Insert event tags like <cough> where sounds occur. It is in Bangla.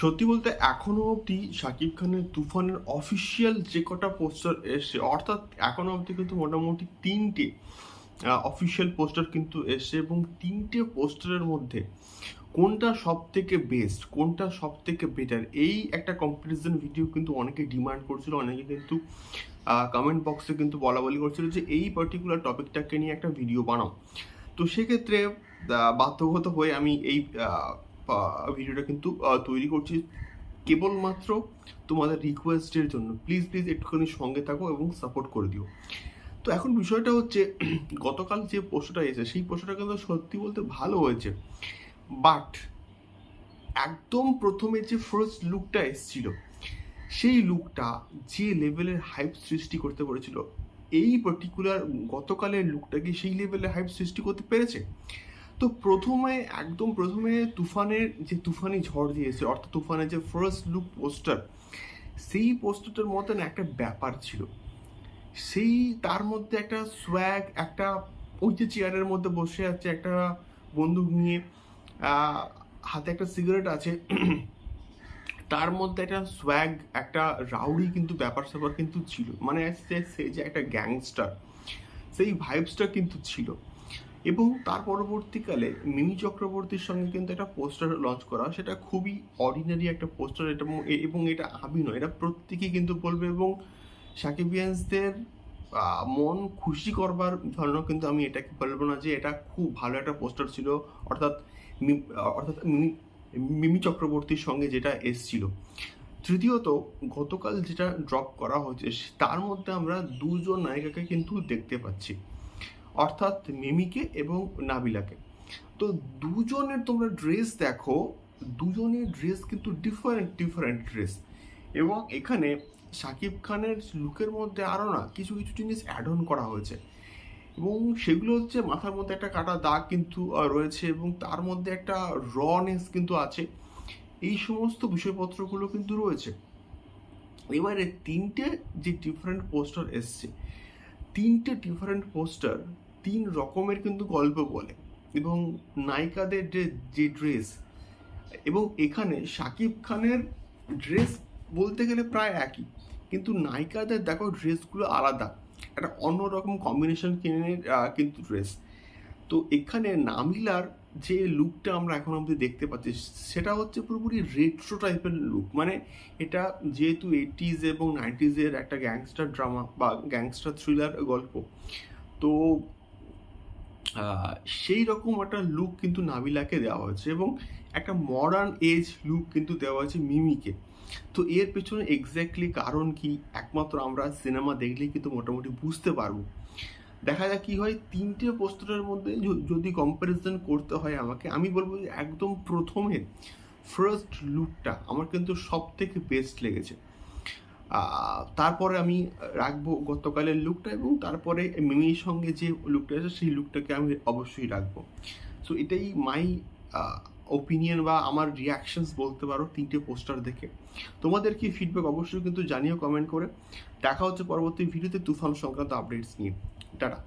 সত্যি বলতে এখনও অবধি শাকিব খানের তুফানের অফিসিয়াল যে কটা পোস্টার এসছে, অর্থাৎ এখনও অবধি কিন্তু মোটামুটি তিনটে অফিসিয়াল পোস্টার কিন্তু এসছে এবং তিনটে পোস্টারের মধ্যে কোনটা সব থেকে বেস্ট কোনটা সব থেকে বেটার এই একটা কম্পারিজন ভিডিও কিন্তু অনেকে ডিমান্ড করছিল, অনেকে কিন্তু কমেন্ট বক্সে কিন্তু বলা বলি করছিল যে এই পার্টিকুলার টপিকটাকে নিয়ে একটা ভিডিও বানাও। তো সেক্ষেত্রে বাধ্যগত হয়ে আমি এই ভিডিওটা কিন্তু তৈরি করছি কেবলমাত্র তোমাদের রিকোয়েস্টের জন্য। প্লিজ প্লিজ একটুখানি সঙ্গে থাকো এবং সাপোর্ট করে দিও। তো এখন বিষয়টা হচ্ছে, <clears throat> গতকাল যে পোস্টটা এসেছে, সেই পোস্টটা কিন্তু সত্যি বলতে ভালো হয়েছে। বাট একদম প্রথমে যে ফার্স্ট লুকটা এসেছিল, সেই লুকটা যে লেভেলের হাইপ সৃষ্টি করতে পেরেছিল, এই পার্টিকুলার গতকালের লুকটা কি সেই লেভেলের হাইপ সৃষ্টি করতে পেরেছে? তো প্রথমে, একদম প্রথমে তুফানের যে তুফানি ঝড় দিয়েছে, অর্থাৎ তুফানের যে ফার্স্ট লুক পোস্টার সেই পোস্টারটার মতন একটা ব্যাপার ছিল। সেই, তার মধ্যে একটা সোয়াগ একটা ওই যে চেয়ারের মধ্যে বসে আছে একটা বন্দুক নিয়ে হাতে একটা সিগারেট আছে। তার মধ্যে একটা সোয়াগ একটা রাউডি কিন্তু ব্যাপার স্যাপার কিন্তু ছিল। মানে সে- যে একটা গ্যাংস্টার সেই ভাইবসটা কিন্তু ছিল। এবং তার পরবর্তীকালে মিমি চক্রবর্তীর সঙ্গে কিন্তু একটা পোস্টার লঞ্চ করা। সেটা খুবই অর্ডিনারি একটা পোস্টার এটা এবং এটা আমি নয় এটা প্রত্যেকেই কিন্তু বলবে এবং সাকিবিয়ান্সদের মন খুশি করবার জন্য কিন্তু আমি এটাকে বলব না যে এটা খুব ভালো একটা পোস্টার ছিল। অর্থাৎ অর্থাৎ মিমি চক্রবর্তীর সঙ্গে যেটা এসছিল। তৃতীয়ত, গতকাল যেটা ড্রপ করা হয়েছে, তার মধ্যে আমরা দুজন নায়িকাকে কিন্তু দেখতে পাচ্ছি। অর্থাৎ মিমিকে এবং নাবিলাকে। তো দুজনের তোমরা ড্রেস দেখো, দুজনের ড্রেস কিন্তু ডিফারেন্ট ডিফারেন্ট ড্রেস এবং এখানে শাকিব খানের লুকের মধ্যে আরও না কিছু কিছু জিনিস অ্যাড অন করা হয়েছে। এবং সেগুলো হচ্ছে মাথার মধ্যে একটা কাটা দাগ কিন্তু রয়েছে এবং তার মধ্যে একটা রনেস কিন্তু আছে। এই সমস্ত বিষয়পত্রগুলো কিন্তু রয়েছে। এবারে তিনটে যে ডিফারেন্ট পোস্টার এসছে, তিনটে ডিফারেন্ট পোস্টার তিন রকমের কিন্তু গল্প বলে। এবং নায়িকাদের যে যে ড্রেস এবং এখানে শাকিব খানের ড্রেস বলতে গেলে প্রায় একই। কিন্তু নায়িকাদের দেখো ড্রেসগুলো আলাদা। একটা অন্যরকম কম্বিনেশন কিনে কিন্তু ড্রেস তো এখানে নামিলার যে লুকটা আমরা এখন অবধি দেখতে পাচ্ছি, সেটা হচ্ছে পুরোপুরি রেট্রো টাইপের লুক মানে এটা যেহেতু এইটিজ এবং নাইনটিজের একটা গ্যাংস্টার ড্রামা বা গ্যাংস্টার থ্রিলার গল্প। তো সেই রকম একটা লুক কিন্তু নাবিলাকে দেওয়া হয়েছে এবং একটা মডার্ন এজ লুক কিন্তু দেওয়া হয়েছে মিমিকে। তো এর পেছনে এক্স্যাক্টলি কারণ কি? একমাত্র আমরা সিনেমা দেখলেই কিন্তু মোটামুটি বুঝতে পারব। দেখা যাক কি হয়, তিনটে পোস্টারের মধ্যে যদি কম্প্যারিজন করতে হয় আমাকে, আমি বলব যে একদম প্রথমে ফার্স্ট লুকটা আমার কিন্তু সব থেকে বেস্ট লেগেছে। তারপরে আমি রাখব গতকালের লুকটা এবং তারপরে মিমির সঙ্গে যে লুকটা আছে সেই লুকটাকে আমি অবশ্যই রাখব। সো এটাই মাই ওপিনিয়ন বা আমার রিয়াকশনস বলতে পারো তিনটে পোস্টার দেখে। তোমাদের কি ফিডব্যাক অবশ্যই কিন্তু জানিও কমেন্ট করে। দেখা হচ্ছে পরবর্তী ভিডিওতে তুফান সংক্রান্ত আপডেটস নিয়ে। টাটা।